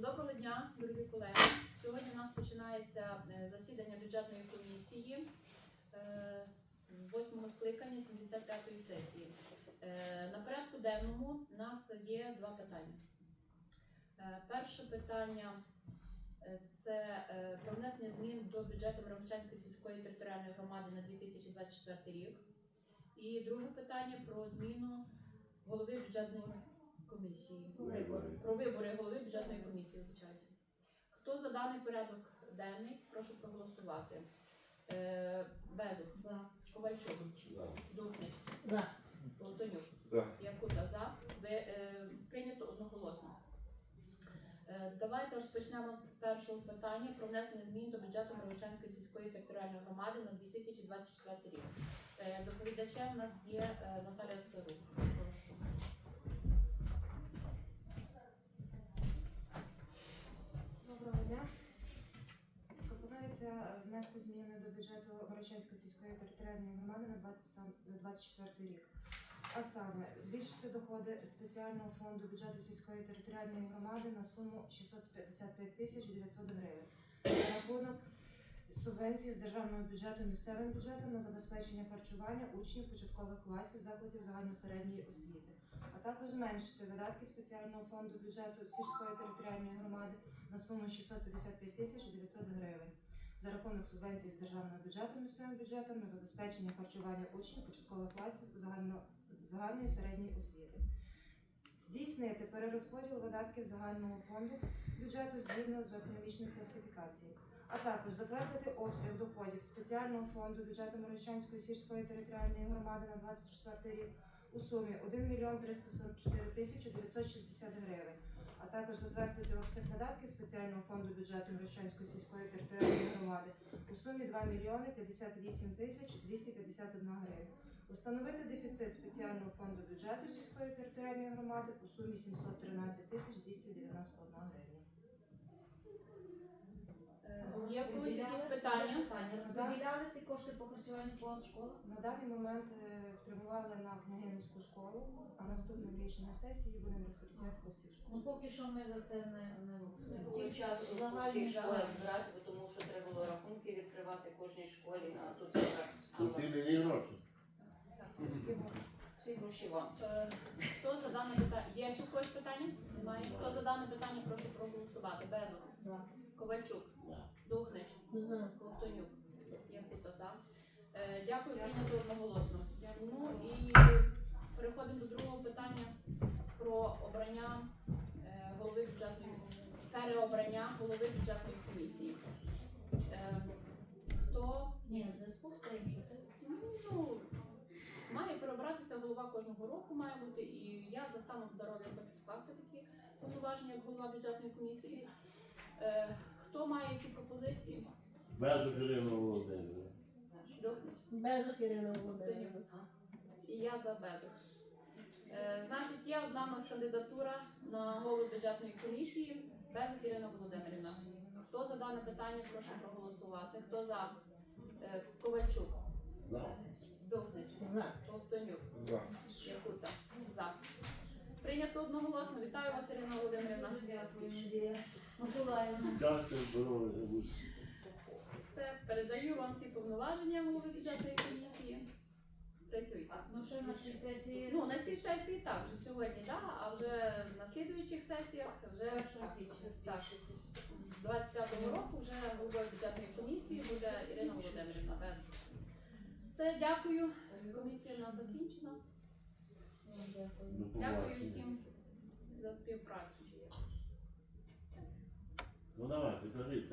Доброго дня, дорогі колеги. Сьогодні у нас починається е, засідання бюджетної комісії е, восьмого скликання 75-ї сесії. Е, На порядку денному у нас є два питання. Е, Перше питання е, це е, про внесення змін до бюджету Мирончанської сільської територіальної громади на 2024 рік. І друге питання про зміну голови бюджетної комісії. Вибори. Про вибори голови бюджетної комісії, вибачаюся. Хто за даний порядок денний, прошу проголосувати. Е, Безух. За. Ковальчук. За. Духнич. За. Лотонюк. За. Якута за. Ви, е, прийнято одноголосно. Е, давайте розпочнемо з першого питання про внесення змін до бюджету Мирончанської сільської територіальної громади на 2024 рік. Е, доповідачем у нас є е, Наталя Царук. Прошу. Доброго дня. Пропонується е, внести зміни до бюджету Горочанської сільської територіальної громади на 2024 рік. А саме збільшити доходи спеціального фонду бюджету сільської територіальної громади на суму 655 тисяч 900 гривень за рахунок субвенції з державного бюджету місцевим бюджетом на забезпечення харчування учнів початкових класів закладів загальносередньої освіти, а також зменшити видатки спеціального фонду бюджету сільської територіальної громади на суму 655 тисяч 900 гривень за рахунок субвенції з державного бюджету місцевим бюджетом на забезпечення харчування учнів початкових класів загально, загальної середньої освіти. Здійснити перерозподіл видатків загального фонду бюджету згідно з економічною класифікацією, а також затвердити обсяг доходів спеціального фонду бюджету Морощанської сільської територіальної громади на 24 рік у сумі 1 мільйон 344 тисячі 960 гривень а також затвердити обсяг видатків спеціального фонду бюджету Мірошчанської сільської територіальної громади у сумі 2 мільйони 58 тисяч 251 гривень. Установити дефіцит спеціального фонду бюджету сільської територіальної громади у сумі 713 тисяч 291 гривня. Є в когось якісь питання? Розподіляли ці кошти по харчуванню по школах? На даний момент е, спрямували на княгинівську школу, а наступним рішенням сесії будемо розподіляти по всіх Ну школах. поки що ми за це не, не, не Тим часом загальні всіх школах загальні. збирати, бо тому що треба було рахунки відкривати кожній школі, а тут якраз Тут цілі гроші. всі гроші вам. Е, Хто за дане питання? Є ще в когось питання? Немає. Хто за дане питання, прошу проголосувати. Безух. За. Ковальчук. За. За. Ковтонюк. Якута за. Е, Дякую, прийнято одноголосно. Ну і переходимо до другого питання про обрання е, голови бюджетної переобрання голови бюджетної комісії. Е, Хто Ні, в зв'язку з тим, що ти Ну, має переобратися голова кожного року, має бути, і я за станом здоров'я хочу скласти такі повноваження як голова бюджетної комісії. Хто має які пропозиції? Без Ірина Володимирівна. Дохнуть. Безух Ірина Володимирівна. І я за безух. Е, значить, є одна в нас кандидатура на голову бюджетної комісії Безух Ірина Володимирівна. Хто за дане питання, прошу проголосувати. Хто за? Е, Ковальчук, За. Дохнич, За. Ковтонюк. За. Якута. За. Прийнято одноголосно. Вітаю вас, Ірина Володимирівна. Миколаївна. Щастя, здоров'я. Все, передаю вам всі повноваження голови бюджетної комісії. Працюйте. Ну що на цій сесії? Ну, на цій сесії так, вже сьогодні, да, а вже на слідуючих сесіях, вже так, з 25-го року вже головою бюджетної комісії буде Ірина Володимирівна. Все, дякую. Комісія в нас закінчена. Дякую. Всім за співпрацю. Ну давайте, кажіть.